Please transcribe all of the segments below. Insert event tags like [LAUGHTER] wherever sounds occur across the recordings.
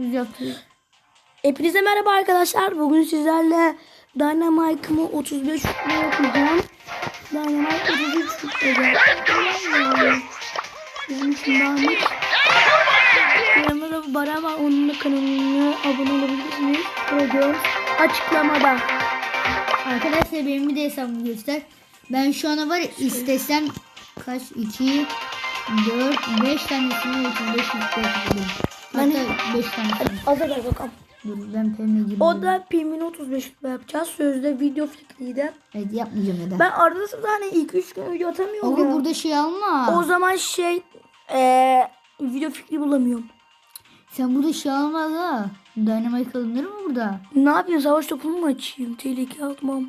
Yapıyoruz. Hepinize merhaba arkadaşlar. Bugün sizlerle Dynamite'ımı 35 şutla yapacağım. Dynamite 33 şutla yapacağım. Bizim için Dynamite. Yanımda da Bara var. Onun da kanalına abone olabilirsiniz. Koyuyoruz. Açıklamada. Arkadaşlar benim bir de hesabımı göster. Ben şu ana var ya istesem kaç 2 4 5 tanesini yapayım 5 yapayım. Ben- Hatta 5 tanesini. Az ver bakalım. Dur ben pembe gireyim. O da Pim'in 35 şutla yapacağız. Sözde video fikriydi. Evet yapmayacağım ya da. Ben arada sırada hani 2-3 gün video atamıyorum ya. burada şey alma. O zaman şey eee video fikri bulamıyorum. Sen burada şey alma da. Dynamite alınır mı burada? Ne yapayım savaş topunu mu açayım? Tehlike atmam.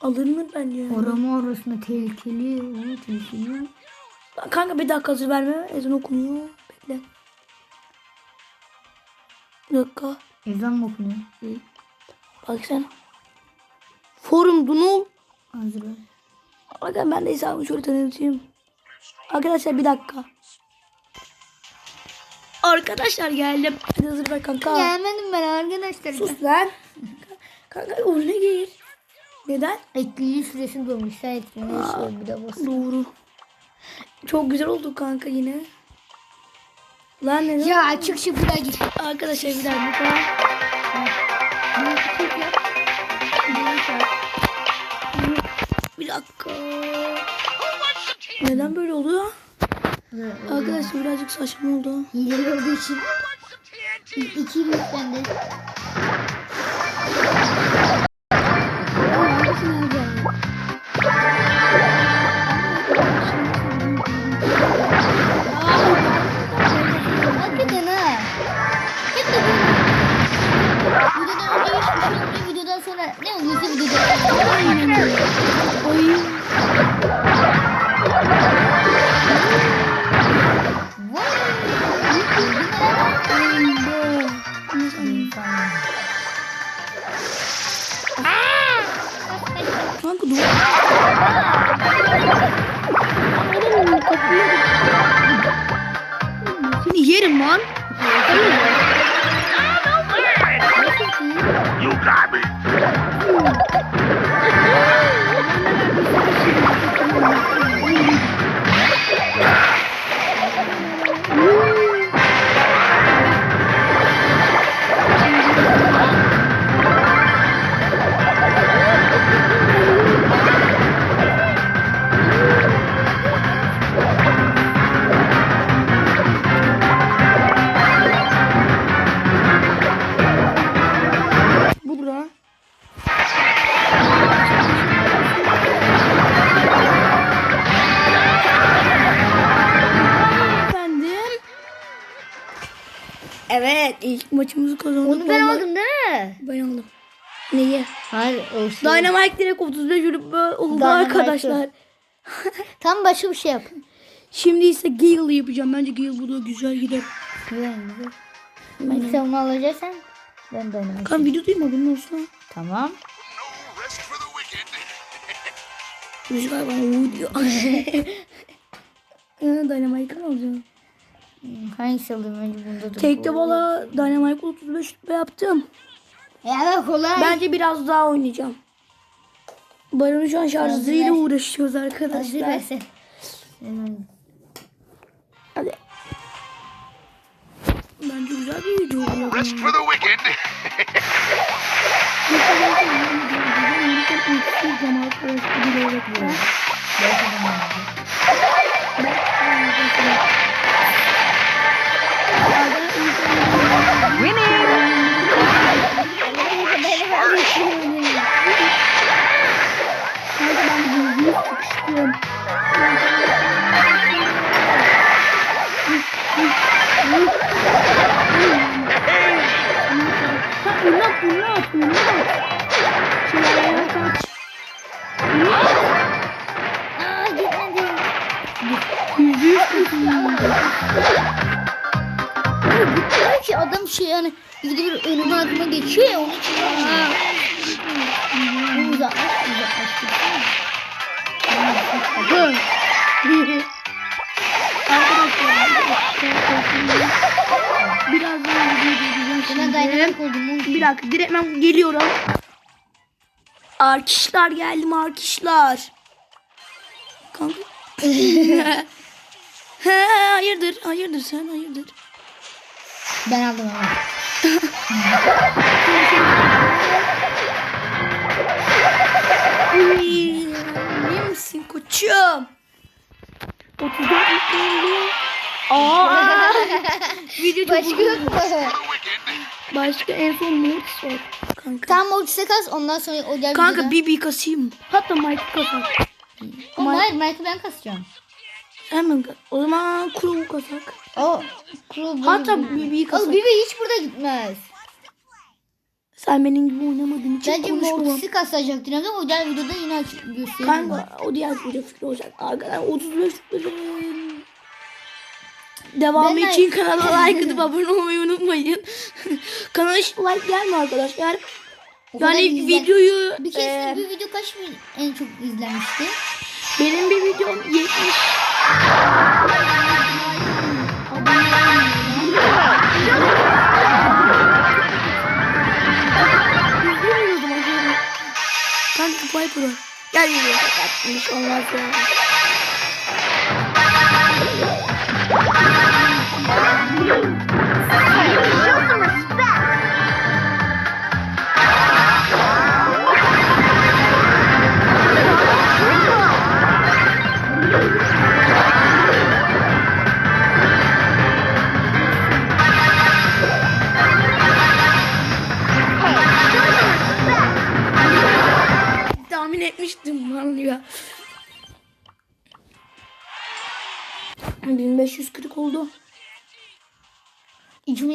Alınır bence. Orama orasında tehlikeli. Tehlikeli. Kanka bir dakika hazır verme. Ezan okunuyor. Bekle. Bir dakika. Ezan mı okunuyor? Bak sen. Forum Dunul. Hazır ver. Bakın ben de hesabımı şöyle tanıtayım. Arkadaşlar bir dakika. Arkadaşlar geldim. Hadi hazır ver kanka. Gelmedim ben arkadaşlar. Sus lan. [LAUGHS] Kanka oyuna gir. Neden? Etkili süresi dolmuş. Sen etkili süresi bir de bas. Doğru. Çok güzel oldu kanka yine. Lan neden? Ya çık şu buraya git. Arkadaşlar bir dakika. Bir dakika. Neden böyle oluyor? Arkadaşlar birazcık saçma oldu. Hileli olduğu için. İki lütfen Oy. Kanka Evet ilk maçımızı kazandık. Onu ben aldım değil mi? Ben aldım. Neyi? Hayır o şey. Dynamite direkt 35 yürüp oldu arkadaşlar. [LAUGHS] Tam başka bir şey yap. Şimdi ise Gale'ı yapacağım. Bence Gale bu da güzel gider. Güzel güzel. Ben sen onu alacaksan ben de onu Kan video mi bunun olsun? Tamam. Rüzgar bana uuu diyor. [LAUGHS] [LAUGHS] Dynamite kan alacağım. Hangisi alayım önce bunda dur. Tekte valla Dynamite 35 rütbe yaptım. Ya kolay. Bence biraz daha oynayacağım. Baron'un şu an şarjıyla uğraşıyoruz arkadaşlar. Hadi. Bence güzel bir video oluyor. Rest for the wicked. Instagram. Bir dakika direkt ben geliyorum. Arkadaşlar geldim arkadaşlar. Kanka. [LAUGHS] Hayırdır hayırdır sen hayırdır. Ben aldım ama. İyi misin koçum? 34 oldu. Aa, [LAUGHS] video çok Başka uzun. yok mu? Başka en son Mortis var. Kanka. Tam ultise kas ondan sonra o diğer Kanka BB kasayım. Hatta Mike kasar. Oğlum hayır Mike'ı ben kasacağım. Hemen O zaman Crow kasak. O kuru Hatta BB'yi Oğlum kasak. Bibi hiç burada gitmez. Sen benim gibi oynamadığın için Bence konuşmam. Mortis'i kasacaktır ama o diğer videoda yine aç göstereyim. Kanka o diğer video fikri olacak. Arkadaşlar 35 tıklayın. Devamı Ben- için kanala [LAUGHS] like atıp abone olmayı unutmayın. [LAUGHS] Kanala hiç like gelme arkadaşlar. O Yani izlen- videoyu Bir kez e, bir video kaç bin en çok izlenmişti? benim bir videom 70 İzliyordum acaba. Kanka Piper'ı. Gel geliyor. Yapmış olmaz ya.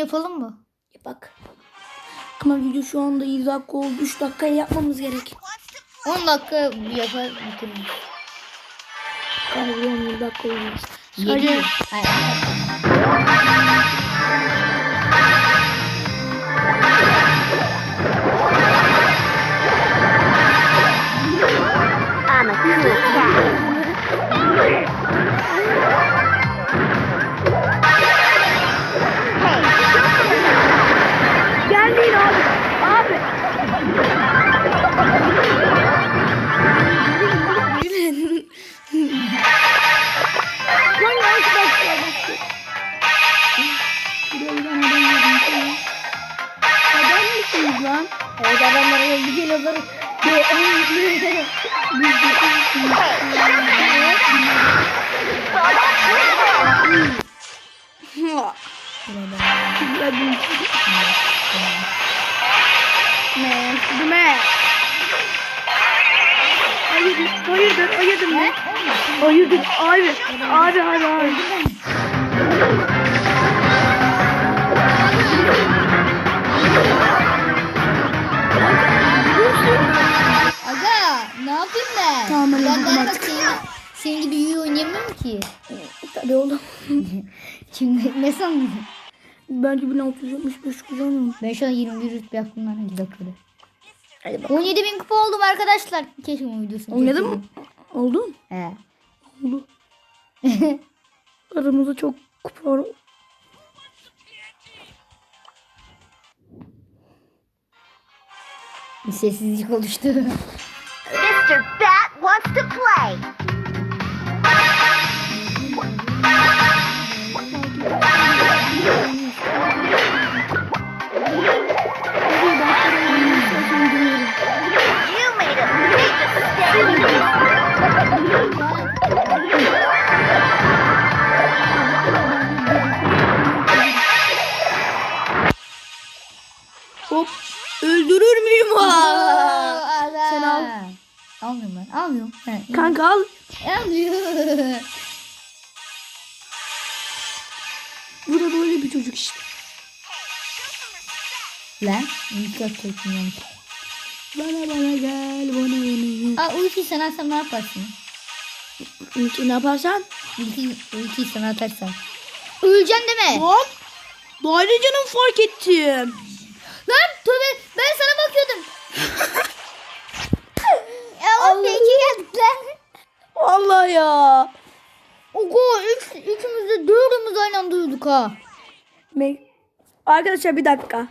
Yapalım mı? Ya bak. Ama video şu anda 7 dakika oldu. 3 dakikaya yapmamız gerek. 10 dakika yapar bitiririz. Galiba 10 dakika olmaz. Yedi. Sadece Hayır. Gelmeyin Hayırdır, abi, abi, abi, abi. Aga ne yapayım ben? Tamam, ben ben daha bak senin, senin gibi iyi oynayamıyorum ki. Tabii oğlum. [LAUGHS] Şimdi ne sandın? Bence 1675 kullanıyorum. Ben şu an 21 rütbe yaptım lan 2 dakikada. Hadi bak. 17 bin kupa oldum arkadaşlar. Keşke o videosunu Oynadın mı? çekseydim. Oldu mu? He. Oldu. Aramızda çok kupa var. Bir sessizlik oluştu. Mr. Bat wants to play. Öldürür müyüm ha? Sen al. Almıyorum ben. Almıyorum. He. Kanka al. Almıyor. Bu da böyle bir çocuk işte. Lan. Yapacaktım yanlış. Bana bana gel bana bana Aa ultiyi sana atsam ne yaparsın? gel. Ne yaparsan? Ultiyi, ultiyi sana atarsam. Öleceksin? Lan. Daha ne canım fark ettim. Lan tövbe bakıyordum. geldik lan. Vallahi ya. Ogo üç, üçümüz de dördümüz aynı anda uyuduk ha. Me- Arkadaşlar bir dakika.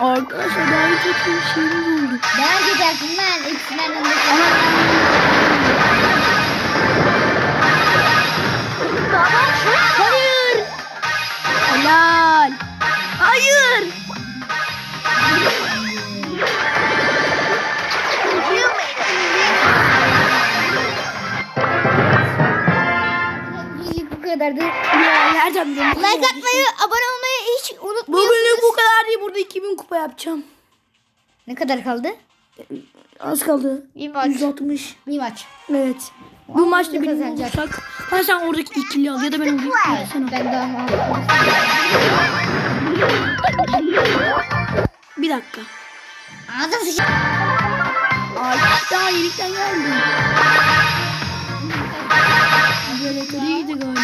Arkadaşlar daha çok bir şeyimiz oldu. Ben gidersin ben ikisinden önce. Hayır. Helal. Hayır. Her zaman Like atmayı, abone olmayı hiç unutmuyorsunuz. Bugünlük bu kadar değil. Burada 2000 kupa yapacağım. Ne kadar kaldı? Az kaldı. Bir maç. 160. Bir maç. Evet. Bu maçta kazanacağız. bulursak. Ha sen oradaki ikili al ya da ben oradaki ikili sen al. Ben daha Bir dakika. Ağzım sıçı. Ay daha yenikten geldim. [LAUGHS] Jeneratörüydü galiba.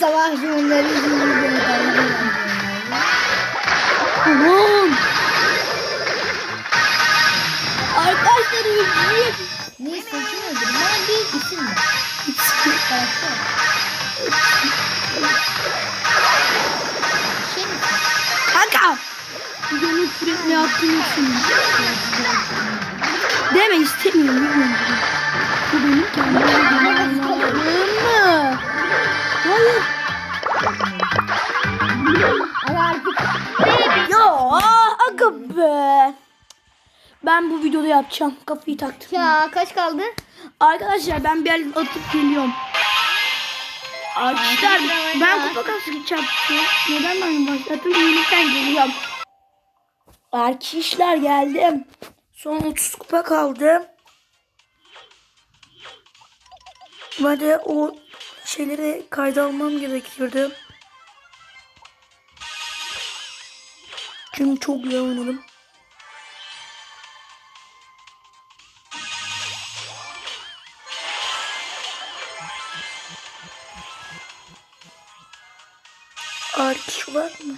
Sabah cümleleri yüzünden Aman. Arkadaşlar öldürüyor. Niye saçını öldürdün? Bana bir isim ver. Karakter. Şey mi? Kanka. Videonun sürekli yaptığını için. Deme istemiyorum. Bilmiyorum. Benim kendi videom. Hayır. Ama artık Ya aga be. Ben bu videoda yapacağım. Kafayı taktım. ya kaç kaldı? Arkadaşlar ben bir el atıp geliyorum. Arkadaşlar ben kupa kasacağım. Neden ben başlattım? Yeniden geliyorum. Arkadaşlar geldim. Son 30 kupa kaldı. Ben de o şeyleri kayda almam gerekiyordu. Çünkü çok güzel oynadım. Artış var mı?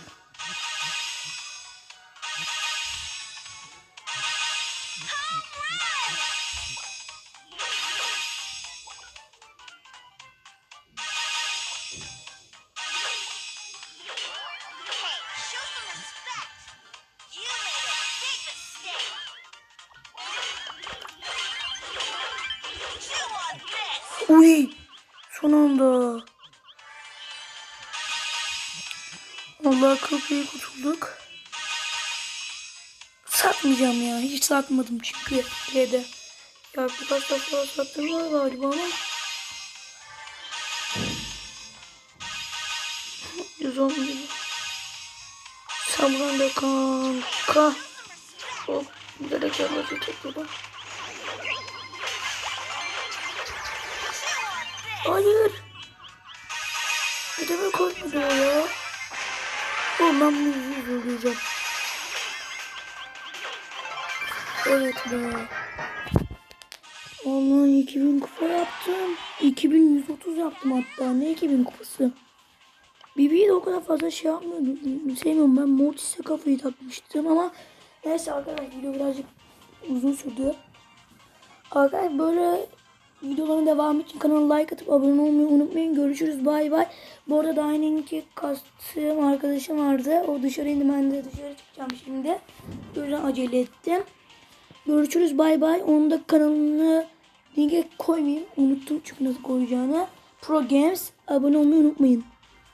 Son anda. Allah kapıyı kurtulduk. Satmayacağım ya. Hiç satmadım çünkü şeyde. Ya birkaç defa sattım var galiba ama. [LAUGHS] 110 lira. Sabran be kanka. Hop. Giderek yapacak burada. Hayır. Koymadı o ya? Oğlum ben bunu yüzü zorlayacağım. Evet be. Vallahi 2000 kupa yaptım. 2130 yaptım hatta. Ne 2000 kupası? Bibi'yi de o kadar fazla şey yapmıyordum. Sevmiyorum ben Mortis'e kafayı takmıştım ama neyse arkadaşlar video birazcık uzun sürdü. Arkadaşlar böyle videoların devamı için kanala like atıp abone olmayı unutmayın. Görüşürüz bay bay. Bu arada Dining'i kastığım arkadaşım vardı. O dışarı indi ben de dışarı çıkacağım şimdi. O yüzden acele ettim. Görüşürüz bay bay. Onun da kanalını linke koymayayım. Unuttum çünkü nasıl koyacağını. Pro Games abone olmayı unutmayın.